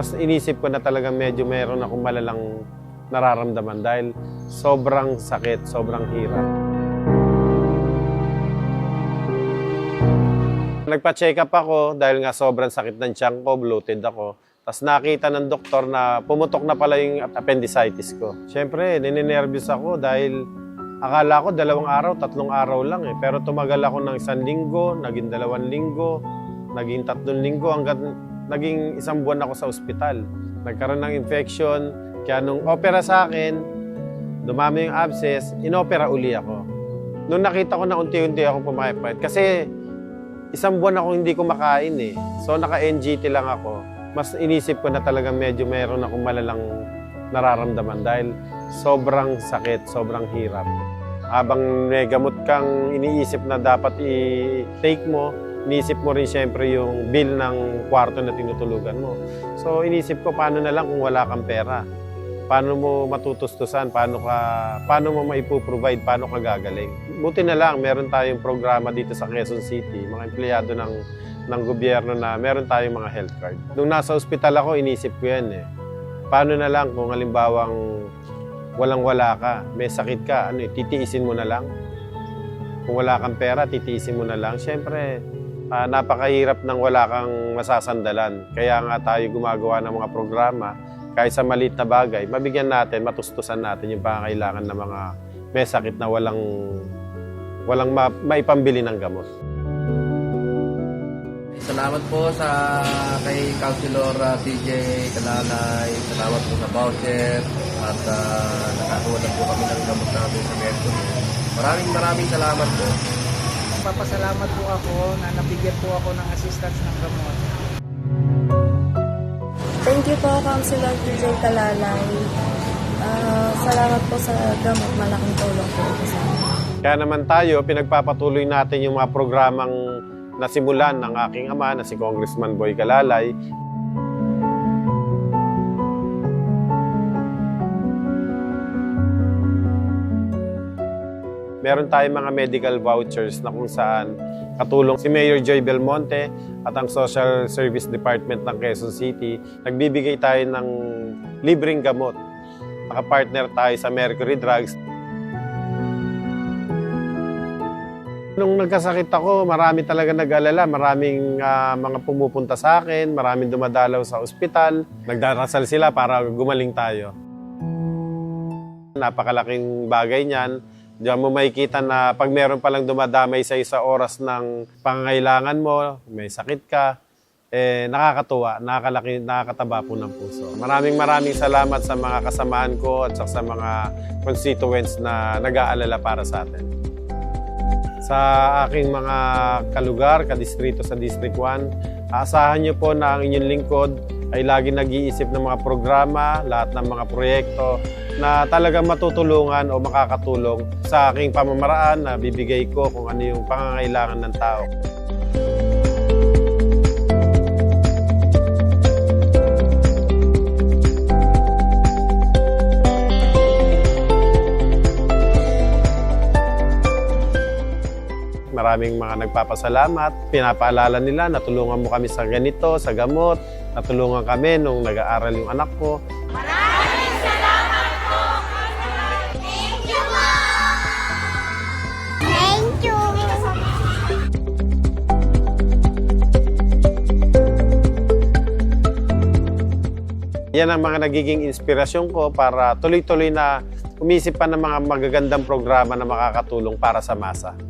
mas inisip ko na talagang medyo meron akong malalang nararamdaman dahil sobrang sakit, sobrang hirap. Nagpa-check up ako dahil nga sobrang sakit ng tiyan ko, bloated ako. Tapos nakita ng doktor na pumutok na pala yung appendicitis ko. Siyempre, nininervyos ako dahil akala ko dalawang araw, tatlong araw lang eh. Pero tumagal ako ng isang linggo, naging dalawang linggo, naging tatlong linggo hanggang naging isang buwan ako sa ospital. Nagkaroon ng infection, kaya nung opera sa akin, dumami yung abscess, inopera uli ako. Nung nakita ko na unti-unti ako pumapayat, kasi isang buwan ako hindi kumakain eh. So naka-NGT lang ako. Mas inisip ko na talagang medyo meron akong malalang nararamdaman dahil sobrang sakit, sobrang hirap. Habang may gamot kang iniisip na dapat i-take mo, iniisip mo rin siyempre yung bill ng kwarto na tinutulugan mo. So inisip ko paano na lang kung wala kang pera. Paano mo matutustusan, paano ka paano mo maipoprovide, paano ka gagaling. Buti na lang meron tayong programa dito sa Quezon City, mga empleyado ng ng gobyerno na meron tayong mga health card. Nung nasa ospital ako, inisip ko yan eh. Paano na lang kung halimbawang walang-wala ka, may sakit ka, ano, eh, titiisin mo na lang. Kung wala kang pera, titiisin mo na lang. Siyempre, ah, napakahirap nang wala kang masasandalan. Kaya nga tayo gumagawa ng mga programa, kahit sa maliit na bagay, mabigyan natin, matustusan natin yung pangangailangan ng mga may sakit na walang walang ma- maipambili ng gamot. Salamat po sa kay Councilor uh, TJ Kalalay. Salamat po sa voucher at uh, nakakuha na po kami ng gamot namin sa Metro. Maraming maraming salamat po. Papasalamat po ako na nabigyan po ako ng assistance ng gamot. Thank you po, Councilor TJ Kalalay. Ah, salamat po sa gamot. Malaking tulong po sa amin. Kaya naman tayo, pinagpapatuloy natin yung mga programang nasimulan ng aking ama na si Congressman Boy Kalalay. Meron tayong mga medical vouchers na kung saan katulong si Mayor Joy Belmonte at ang Social Service Department ng Quezon City. Nagbibigay tayo ng libreng gamot. Nakapartner tayo sa Mercury Drugs Nung nagkasakit ako, marami talaga nag-alala. Maraming ah, mga pumupunta sa akin, maraming dumadalaw sa ospital. Nagdarasal sila para gumaling tayo. Napakalaking bagay niyan. Diyan mo makikita na pag meron palang dumadamay sa isa oras ng pangangailangan mo, may sakit ka, eh, nakakatuwa, nakakalaki, nakakataba po ng puso. Maraming maraming salamat sa mga kasamaan ko at sa mga constituents na nag-aalala para sa atin sa aking mga kalugar, kadistrito sa District 1. Aasahan niyo po na ang inyong lingkod ay lagi nag-iisip ng mga programa, lahat ng mga proyekto na talagang matutulungan o makakatulong sa aking pamamaraan na bibigay ko kung ano yung pangangailangan ng tao. Maraming mga nagpapasalamat. Pinapaalala nila, natulungan mo kami sa ganito, sa gamot. Natulungan kami nung nag-aaral yung anak ko. Thank you. Yan ang mga nagiging inspirasyon ko para tuloy-tuloy na umisip pa ng mga magagandang programa na makakatulong para sa masa.